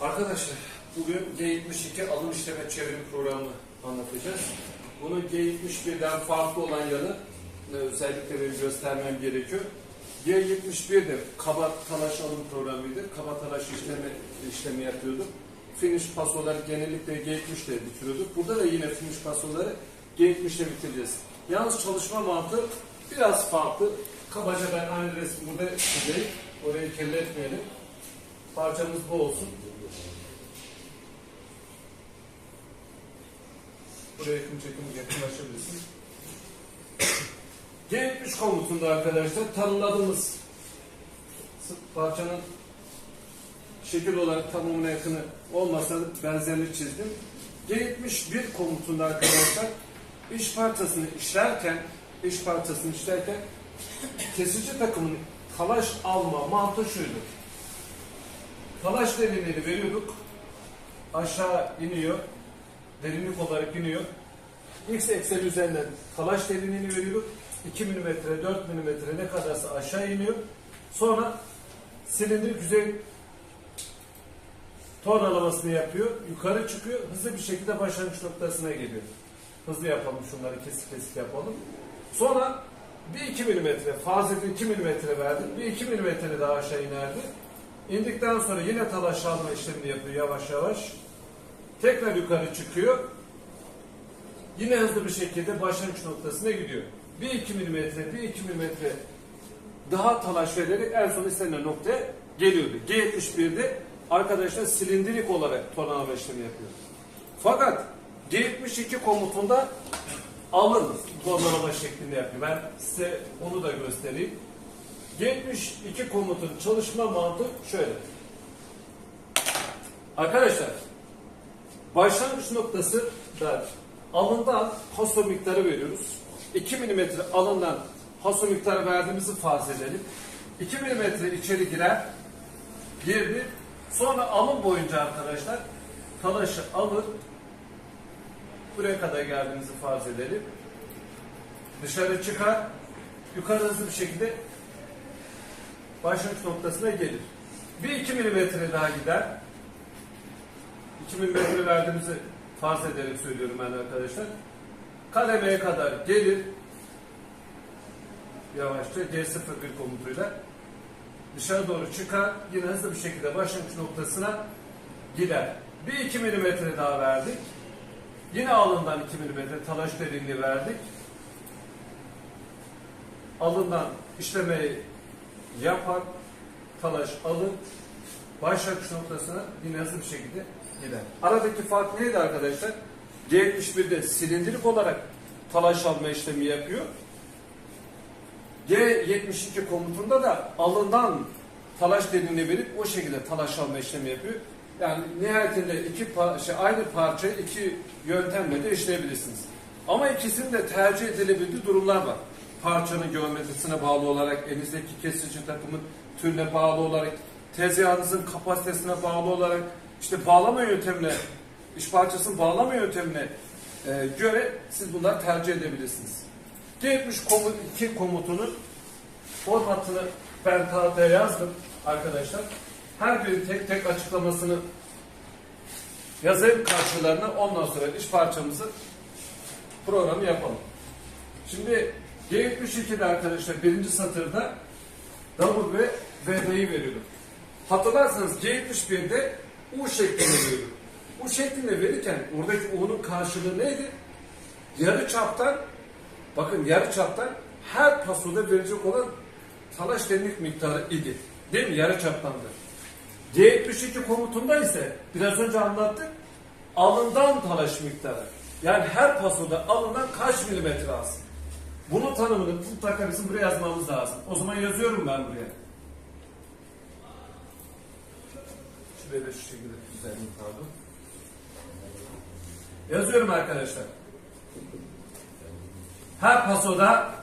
Arkadaşlar bugün G72 alım işleme çevrim programını anlatacağız. Bunun G71'den farklı olan yanı e, özellikle benim göstermem gerekiyor. G71 de kaba talaş alım programıydı. Kaba talaş işleme, işlemi yapıyorduk. Finish pasoları genellikle G70 ile bitiriyorduk. Burada da yine finish pasoları G70 ile bitireceğiz. Yalnız çalışma mantığı biraz farklı. Kabaca ben aynı resmi burada çizeyim. Orayı kirletmeyelim. Parçamız bu olsun. Buraya yakın çekim yakınlaşabilirsin. G70 komutunda arkadaşlar tanımladığımız parçanın şekil olarak tamamına yakını olmasa da benzerini çizdim. G71 komutunda arkadaşlar iş parçasını işlerken iş parçasını işlerken kesici takımın talaş alma mantığı şuydu. Talaş derinliğini veriyorduk. Aşağı iniyor. Derinlik olarak iniyor. X ekseni üzerinden talaş derinliğini veriyorduk. 2 mm, 4 mm ne kadarsa aşağı iniyor. Sonra silindir yüzey tornalamasını yapıyor. Yukarı çıkıyor. Hızlı bir şekilde başlangıç noktasına geliyor. Hızlı yapalım şunları kesik kesik yapalım. Sonra bir 2 mm, fazla 2 mm verdik. Bir 2 mm daha aşağı inerdi. İndikten sonra yine talaş alma işlemini yapıyor yavaş yavaş. Tekrar yukarı çıkıyor. Yine hızlı bir şekilde başlangıç noktasına gidiyor. Bir 2 milimetre, bir 2 milimetre daha talaş vererek en son istenilen noktaya geliyordu. G71'de arkadaşlar silindirik olarak tornavida işlemi yapıyor. Fakat G72 komutunda alın tornavida şeklinde yapıyor. Ben size onu da göstereyim. G72 komutun çalışma mantığı şöyle. Arkadaşlar başlangıç noktası da alından haso miktarı veriyoruz. 2 mm alından haso miktarı verdiğimizi farz edelim. 2 mm içeri girer, girdi. Sonra alın boyunca arkadaşlar talaşı alır, buraya kadar geldiğimizi farz edelim. Dışarı çıkar, yukarı hızlı bir şekilde başlangıç noktasına gelir. Bir 2 milimetre daha gider. 2 milimetre verdiğimizi farz ederek söylüyorum ben arkadaşlar. Kademeye kadar gelir. Yavaşça G01 komutuyla dışarı doğru çıkar. Yine hızlı bir şekilde başlangıç noktasına gider. Bir 2 milimetre daha verdik. Yine alından 2 milimetre talaş derinliği verdik. Alından işlemeyi yapar, talaş alır, başlangıç noktasına yine hızlı bir şekilde gider. Aradaki fark neydi arkadaşlar? G71'de silindirik olarak talaş alma işlemi yapıyor. G72 komutunda da alından talaş derinliği verip o şekilde talaş alma işlemi yapıyor. Yani nihayetinde iki par şey, aynı parça iki yöntemle de işleyebilirsiniz. Ama ikisinin de tercih edilebildiği durumlar var. Parçanın geometrisine bağlı olarak, elinizdeki kesici takımın türüne bağlı olarak, tezgahınızın kapasitesine bağlı olarak, işte bağlama yöntemine, iş parçasının bağlama yöntemine e, göre siz bunları tercih edebilirsiniz. G70 komut, 2 komutunun formatını ben tahtaya yazdım arkadaşlar. Her biri tek tek açıklamasını yazayım karşılarına ondan sonra iş parçamızı programı yapalım. Şimdi G72'de arkadaşlar birinci satırda W ve VD'yi veriyordum. Hatırlarsanız G71'de U şeklinde veriyordum. U şeklinde verirken oradaki U'nun karşılığı neydi? Yarı çaptan bakın yarı çaptan her pasoda verecek olan talaş derinlik miktarı idi. Değil mi? Yarı çaptandı. G72 komutunda ise biraz önce anlattık alından talaş miktarı. Yani her pasoda alınan kaç milimetre az? Bunun tanımını mutlaka bizim buraya yazmamız lazım. O zaman yazıyorum ben buraya. Şuraya şu şekilde düzenleyeyim pardon. Yazıyorum arkadaşlar. Her pasoda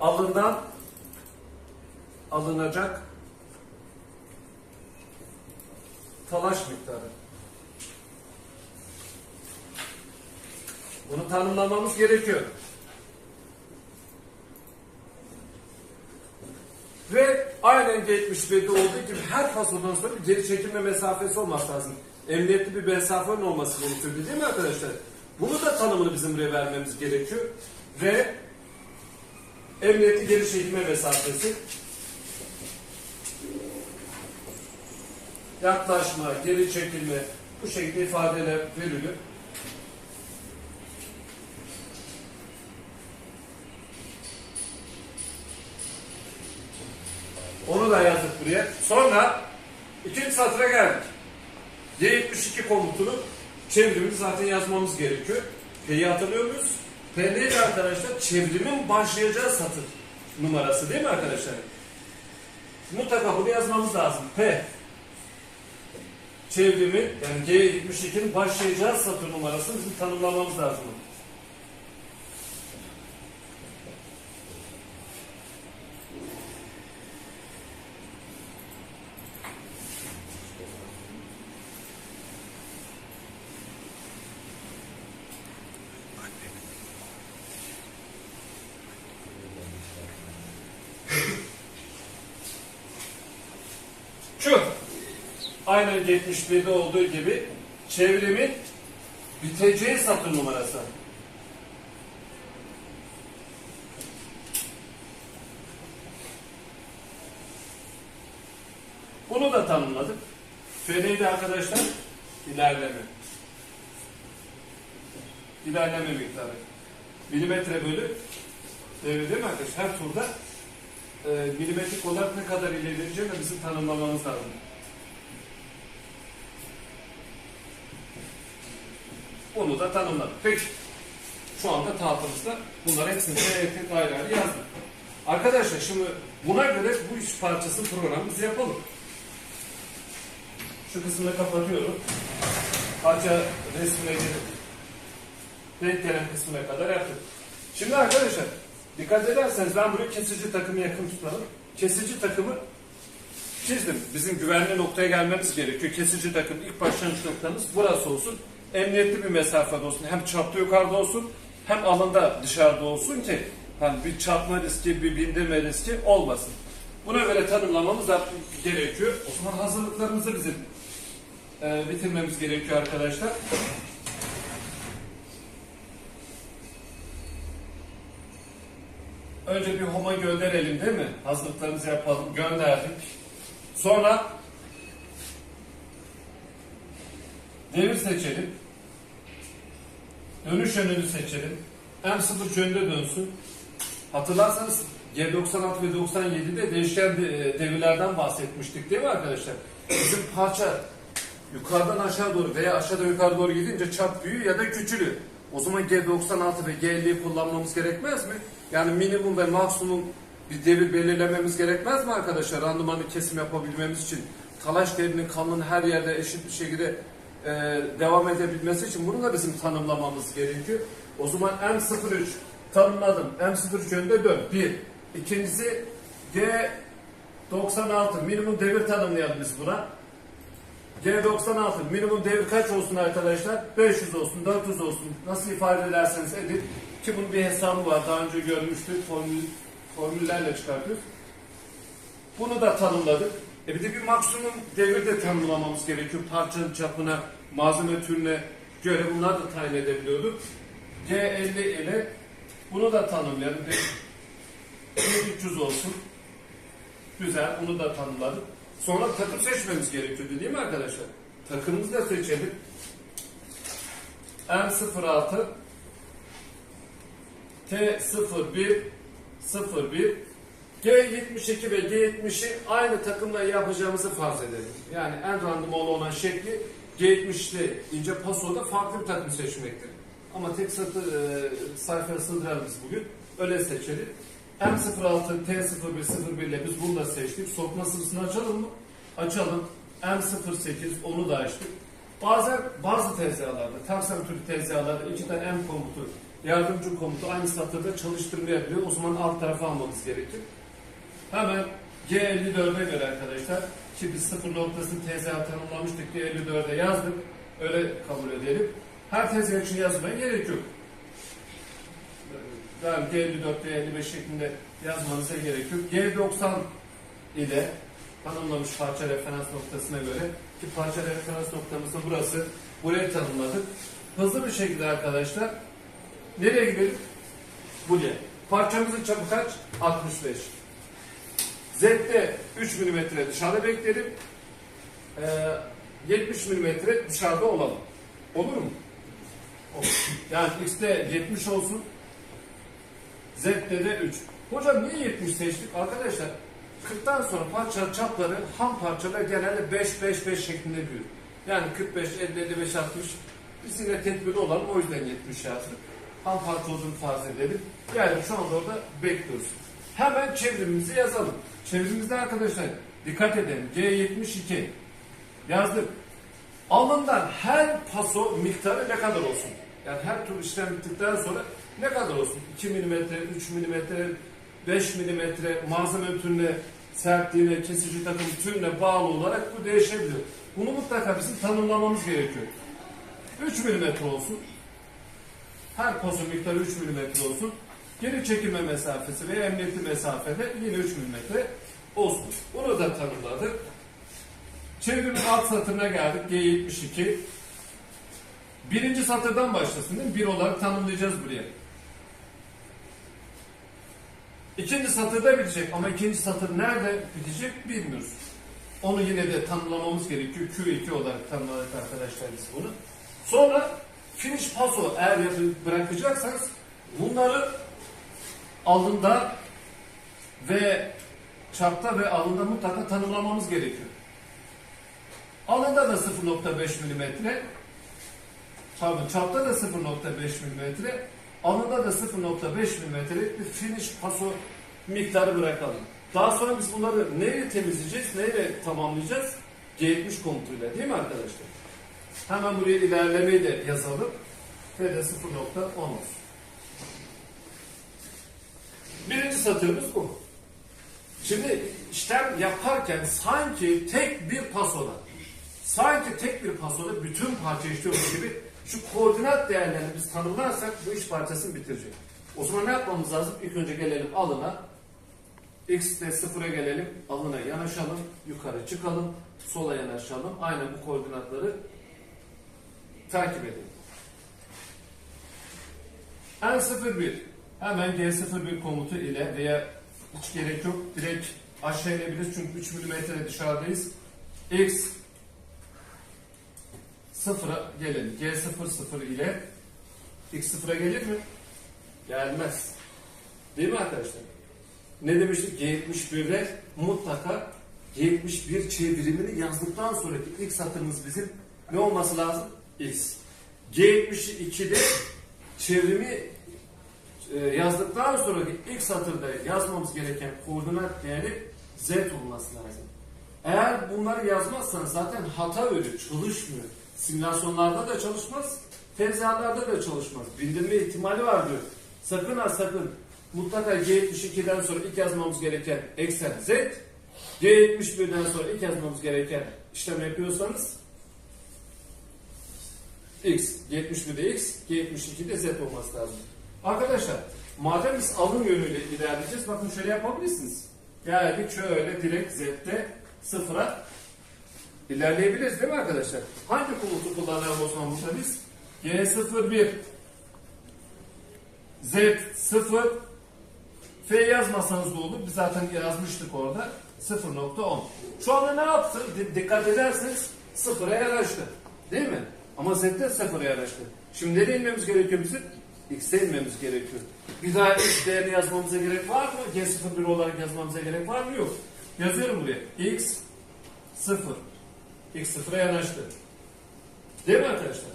alından alınacak talaş miktarı. Bunu tanımlamamız gerekiyor. Ve aynen G71'de olduğu gibi her pasodan sonra bir geri çekilme mesafesi olması lazım. Emniyetli bir mesafenin olması gerekiyor değil mi arkadaşlar? Bunu da tanımını bizim buraya vermemiz gerekiyor. R emniyetli geri çekilme mesafesi. Yaklaşma, geri çekilme bu şekilde ifadeler veriliyor. Da yazdık buraya. Sonra ikinci satıra geldik. Y72 komutunu çevrimini zaten yazmamız gerekiyor. P'yi hatırlıyor muyuz? P neydi arkadaşlar? Çevrimin başlayacağı satır numarası değil mi arkadaşlar? Mutlaka bunu yazmamız lazım. P çevrimi yani G72'nin başlayacağı satır numarasını bizim tanımlamamız lazım. Şu aynen 71'de olduğu gibi çevrimin biteceği satır numarası. Bunu da tanımladık. F neydi arkadaşlar? İlerleme. İlerleme miktarı. Milimetre bölü devir değil mi arkadaşlar? Her turda e, milimetrik olarak ne kadar ilerleyeceğini bizim tanımlamamız lazım. Onu da tanımladık. Peki. Şu anda tahtamızda bunlar hepsini tek tek ayrı ayrı yazdık. Arkadaşlar şimdi buna göre bu üç parçası programımızı yapalım. Şu kısmını kapatıyorum. Parça resmine girip denk kısmına kadar yaptık. Şimdi arkadaşlar dikkat ederseniz ben buraya kesici takımı yakın tutalım. Kesici takımı çizdim. Bizim güvenli noktaya gelmemiz gerekiyor. Kesici takım ilk başlangıç noktamız burası olsun. Emniyetli bir mesafede olsun. Hem çapta yukarıda olsun hem alanda dışarıda olsun ki hani bir çarpma riski, bir bindirme riski olmasın. Buna göre tanımlamamız da gerekiyor. O zaman hazırlıklarımızı bizim e, bitirmemiz gerekiyor arkadaşlar. Önce bir homa gönderelim değil mi? Hazırlıklarımızı yapalım. Gönderdik. Sonra devir seçelim. Dönüş yönünü seçelim. M0 yönünde dönsün. Hatırlarsanız G96 ve 97'de değişken de- devirlerden bahsetmiştik değil mi arkadaşlar? Bizim parça yukarıdan aşağı doğru veya aşağıdan yukarı doğru gidince çap büyüyor ya da küçülüyor. O zaman G96 ve G50'yi kullanmamız gerekmez mi? Yani minimum ve maksimum bir devir belirlememiz gerekmez mi arkadaşlar? Randımanlı kesim yapabilmemiz için talaş devrinin kanının her yerde eşit bir şekilde e, devam edebilmesi için bunu da bizim tanımlamamız gerekiyor. O zaman M03 tanımladım. M03 yönünde dön. Bir. İkincisi G96 minimum devir tanımlayalım biz buna. G96 minimum devir kaç olsun arkadaşlar? 500 olsun, 400 olsun. Nasıl ifade ederseniz edin. Ki bunun bir hesabı var. Daha önce görmüştük. Formül, formüllerle çıkartıyoruz. Bunu da tanımladık. E bir de bir maksimum devir de tanımlamamız gerekiyor. Parçanın çapına, malzeme türüne göre bunlar da tayin edebiliyorduk. G50 ile bunu da tanımlayalım. G300 olsun. Güzel, bunu da tanımladık. Sonra takım seçmemiz gerekiyordu değil mi arkadaşlar? Takımımızı da seçelim. M06 T01 01 G72 ve G70'i aynı takımla yapacağımızı farz edelim. Yani en randımanlı olan şekli G70'li ince pasoda farklı bir takım seçmektir. Ama tek satır e, sayfaya sığdıralım biz bugün. Öyle seçelim. M06, T01, 01 ile biz bunu da seçtik. Sokma sırasını açalım mı? Açalım. M08 onu da açtık. Bazen bazı tezgahlarda, Taksim türü tezgahlarda iki tane M komutu, yardımcı komutu aynı satırda çalıştırmayabiliyor. O zaman alt tarafa almamız gerekir. Hemen G54'e göre arkadaşlar biz sıfır noktasını tezgah tanımlamıştık G54'e yazdık. Öyle kabul edelim. Her tezgah için yazmaya gerek yok. Yani G54 ve 55 şeklinde yazmanıza gerek yok. G90 ile tanımlamış parça referans noktasına göre ki parça referans noktamız da burası. Burayı tanımladık. Hızlı bir şekilde arkadaşlar nereye gidelim? Buraya. Parçamızın çapı kaç? 65. Z'de 3 mm dışarıda beklerim. Ee, 70 mm dışarıda olalım. Olur mu? Olur. Yani X'de 70 olsun. Z'de de 3. Hocam niye 70 seçtik? Arkadaşlar 40'tan sonra parça çapları ham parçalar genelde 5-5-5 şeklinde büyür. Yani 45, 50, 55, 60 biz yine tedbirli olalım o yüzden 70 yazdık. Ham parça olduğunu farz edelim. Yani şu anda orada bekliyoruz. Hemen çevrimimizi yazalım. Çevrimimizde arkadaşlar dikkat edelim. C72 yazdık. Alınan her paso miktarı ne kadar olsun? Yani her tur işlem bittikten sonra ne kadar olsun? 2 mm, 3 mm, 5 mm malzeme türüne, sertliğine, kesici takım türüne bağlı olarak bu değişebiliyor. Bunu mutlaka bizim tanımlamamız gerekiyor. 3 mm olsun. Her paso miktarı 3 mm olsun. Geri çekilme mesafesi ve emniyetli mesafede yine 3 mm olsun. Bunu da tanımladık. Çevrimin alt satırına geldik. G72. Birinci satırdan başlasın değil mi? Bir olarak tanımlayacağız buraya. İkinci satırda bitecek ama ikinci satır nerede bitecek bilmiyoruz. Onu yine de tanımlamamız gerekiyor. Q2 olarak tanımladık arkadaşlar biz bunu. Sonra finish paso eğer bırakacaksanız bunları alında ve çapta ve alında mutlaka tanımlamamız gerekiyor. Alında da 0.5 mm, pardon çapta da 0.5 mm, alında da 0.5 mm'lik bir finish paso miktarı bırakalım. Daha sonra biz bunları neyle temizleyeceğiz, neyle tamamlayacağız? G70 komutuyla değil mi arkadaşlar? Hemen buraya ilerlemeyi de yazalım. Ve de 0.10 olsun. Birinci satırımız bu. Şimdi işlem yaparken sanki tek bir pasoda, sanki tek bir pasoda bütün parça işliyormuş gibi şu koordinat değerlerini biz tanımlarsak bu iş parçasını bitirecek. O zaman ne yapmamız lazım? İlk önce gelelim alına. X'de sıfıra gelelim. Alına yanaşalım. Yukarı çıkalım. Sola yanaşalım. Aynen bu koordinatları takip edelim. N01 hemen G01 komutu ile veya hiç gerek yok. Direkt aşağı inebiliriz çünkü 3 mm dışarıdayız. X sıfıra gelelim. G00 ile X sıfıra gelir mi? Gelmez. Değil mi arkadaşlar? Ne demiştik? G71'de mutlaka G71 çevirimini yazdıktan sonraki ilk satırımız bizim ne olması lazım? X. G72'de çevrimi yazdıktan sonraki ilk satırda yazmamız gereken koordinat değeri Z olması lazım. Eğer bunları yazmazsanız zaten hata ölü çalışmıyor. Simülasyonlarda da çalışmaz, tezgahlarda da çalışmaz. Bildirme ihtimali var diyor. Sakın ha sakın mutlaka G72'den sonra ilk yazmamız gereken eksen Z, G71'den sonra ilk yazmamız gereken işlem yapıyorsanız X, G71'de X, G72'de Z olması lazım. Arkadaşlar, madem biz alım yönüyle ilerleyeceğiz, bakın şöyle yapabilirsiniz. Geldik şöyle direkt Z'de sıfıra ilerleyebiliriz değil mi arkadaşlar? Hangi komutu kullanalım o zaman burada biz? G01 Z0 F yazmasanız da olur. Biz zaten yazmıştık orada. 0.10. Şu anda ne yaptı? D- dikkat ederseniz sıfıra yanaştı. Değil mi? Ama Z'de sıfıra yanaştı. Şimdi nereye inmemiz gerekiyor bizim? X'e inmemiz gerekiyor. Bir daha X değerini yazmamıza gerek var mı? G01 olarak yazmamıza gerek var mı? Yok. Yazıyorum buraya. X 0. X sıfıra yanaştı. Değil mi arkadaşlar?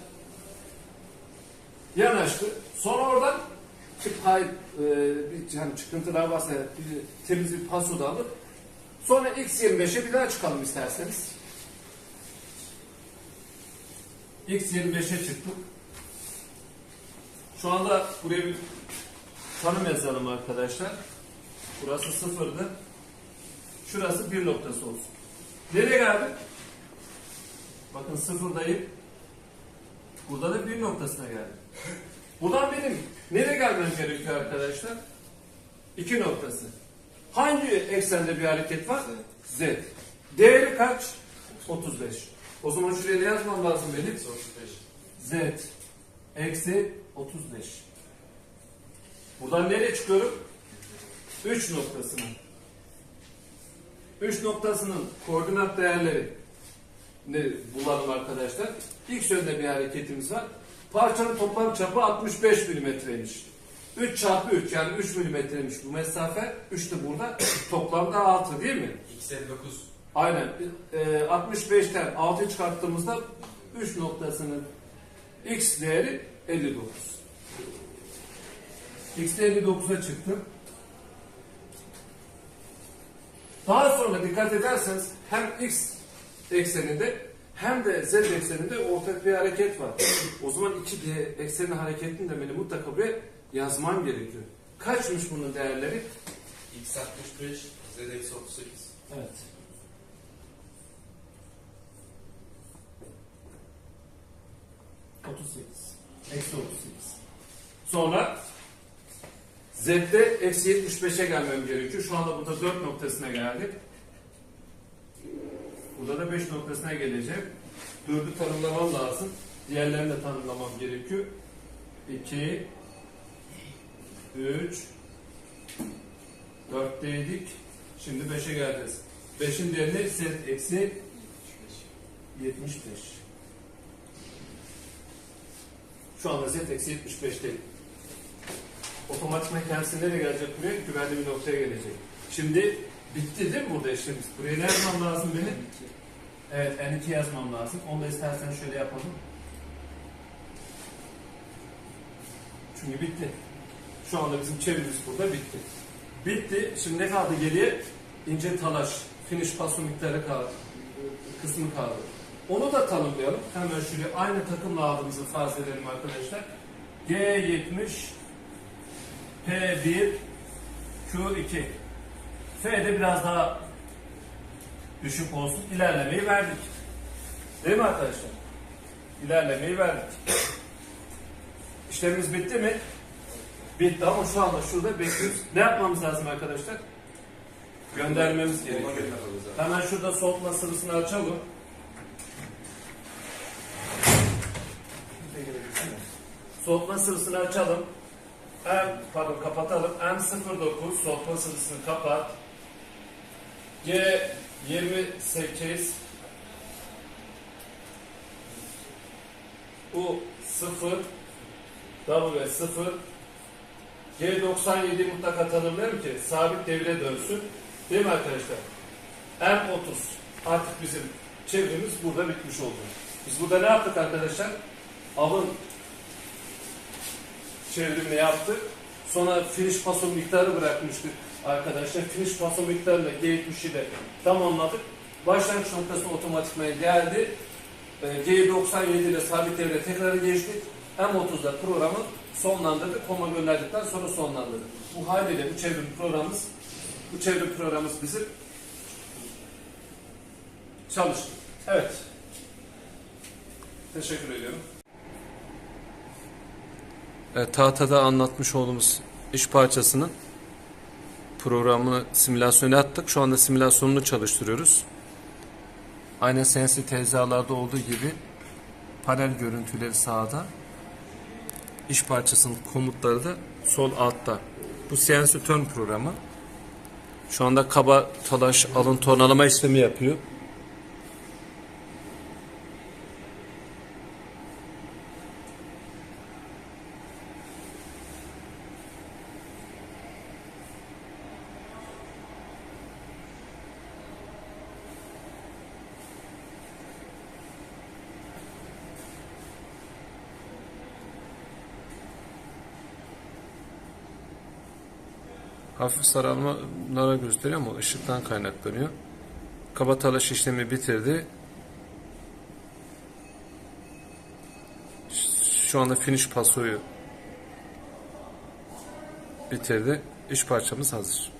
Yanaştı. Sonra oradan çık hay, e, bir yani çıkıntılar varsa bir, temiz bir paso da alıp sonra X25'e bir daha çıkalım isterseniz. X25'e çıktık. Şu anda buraya bir tanım yazalım arkadaşlar. Burası sıfırdı. Şurası bir noktası olsun. Nereye geldik? Bakın sıfırdayım. Burada da bir noktasına geldim. Buradan benim nereye gelmem gerekiyor arkadaşlar? İki noktası. Hangi eksende bir hareket var? Z. Değeri kaç? 35. O zaman şuraya ne yazmam lazım benim? 35. Z eksi 35. Buradan nereye çıkıyorum? 3 noktasına. 3 noktasının koordinat değerleri ne bulalım arkadaşlar. İlk yönde bir hareketimiz var. Parçanın toplam çapı 65 milimetreymiş. 3 çarpı 3 yani 3 milimetreymiş bu mesafe. 3 de burada. Toplamda 6 değil mi? X 59. Aynen. E, 65'ten 6 çıkarttığımızda 3 noktasının x değeri 59. X de 59'a çıktı. Daha sonra dikkat ederseniz hem x ekseninde hem de z ekseninde ortak bir hareket var. O zaman iki d eksenin hareketini de beni mutlaka buraya yazmam gerekiyor. Kaçmış bunun değerleri? X 65. Z eksi 38. Evet. Otuz sekiz. Eksi otuz sekiz. Sonra Z'de eksi 75'e gelmem gerekiyor. Şu anda burada 4 noktasına geldik. Burada da 5 noktasına geleceğim. 4'ü tanımlamam lazım. Diğerlerini de tanımlamam gerekiyor. 2 3 4'teydik. Şimdi 5'e geleceğiz. 5'in değeri z eksi 75. Şu anda z eksi 75 değil. Otomatikman kendisi nereye gelecek buraya? Güvenli bir noktaya gelecek. Şimdi bitti değil mi burada işlemimiz? Buraya ne yazmam lazım benim? Evet N2 yazmam lazım. Onu da istersen şöyle yapalım. Çünkü bitti. Şu anda bizim çevremiz burada bitti. Bitti. Şimdi ne kaldı geriye? İnce talaş, finish paso miktarı kaldı. Kısmı kaldı. Onu da tanımlayalım. Hemen şöyle aynı takımla aldığımızı farz edelim arkadaşlar. G70 P1 Q2 F'de biraz daha düşük olsun. İlerlemeyi verdik. Değil mi arkadaşlar? İlerlemeyi verdik. İşlemimiz bitti mi? Bitti ama şu anda şurada bekliyoruz. Ne yapmamız lazım arkadaşlar? Göndermemiz gerekiyor. Hemen şurada soğutma sıvısını açalım. Soğutma sıvısını açalım. M, pardon kapatalım. M09 soğutma sıvısını kapat. G28 U 0 W 0 G97 mutlaka tanımlayalım ki sabit devre dönsün. Değil mi arkadaşlar? M30 artık bizim çevremiz burada bitmiş oldu. Biz burada ne yaptık arkadaşlar? Avın çevrimini yaptık. Sonra finish paso miktarı bırakmıştık arkadaşlar. Finish paso miktarını G70'i de tamamladık. Başlangıç noktası otomatikman geldi. Ee, G97 ile sabit devre tekrar geçtik. M30'da programı sonlandırdık. Koma gönderdikten sonra sonlandırdık. Bu haliyle bu çevrim programımız bu çevrim programımız bizim çalıştı. Evet. Teşekkür ediyorum. Evet, tahtada anlatmış olduğumuz iş parçasının programını simülasyona attık. Şu anda simülasyonunu çalıştırıyoruz. Aynen CNC tezgahlarda olduğu gibi panel görüntüleri sağda. İş parçasının komutları da sol altta. Bu CNC Turn programı. Şu anda kaba talaş alın tonalama işlemi yapıyor. Hafif saralmalara gösteriyor ama ışıktan kaynaklanıyor. Kaba talaş işlemi bitirdi. Şu anda finish pasoyu bitirdi. İş parçamız hazır.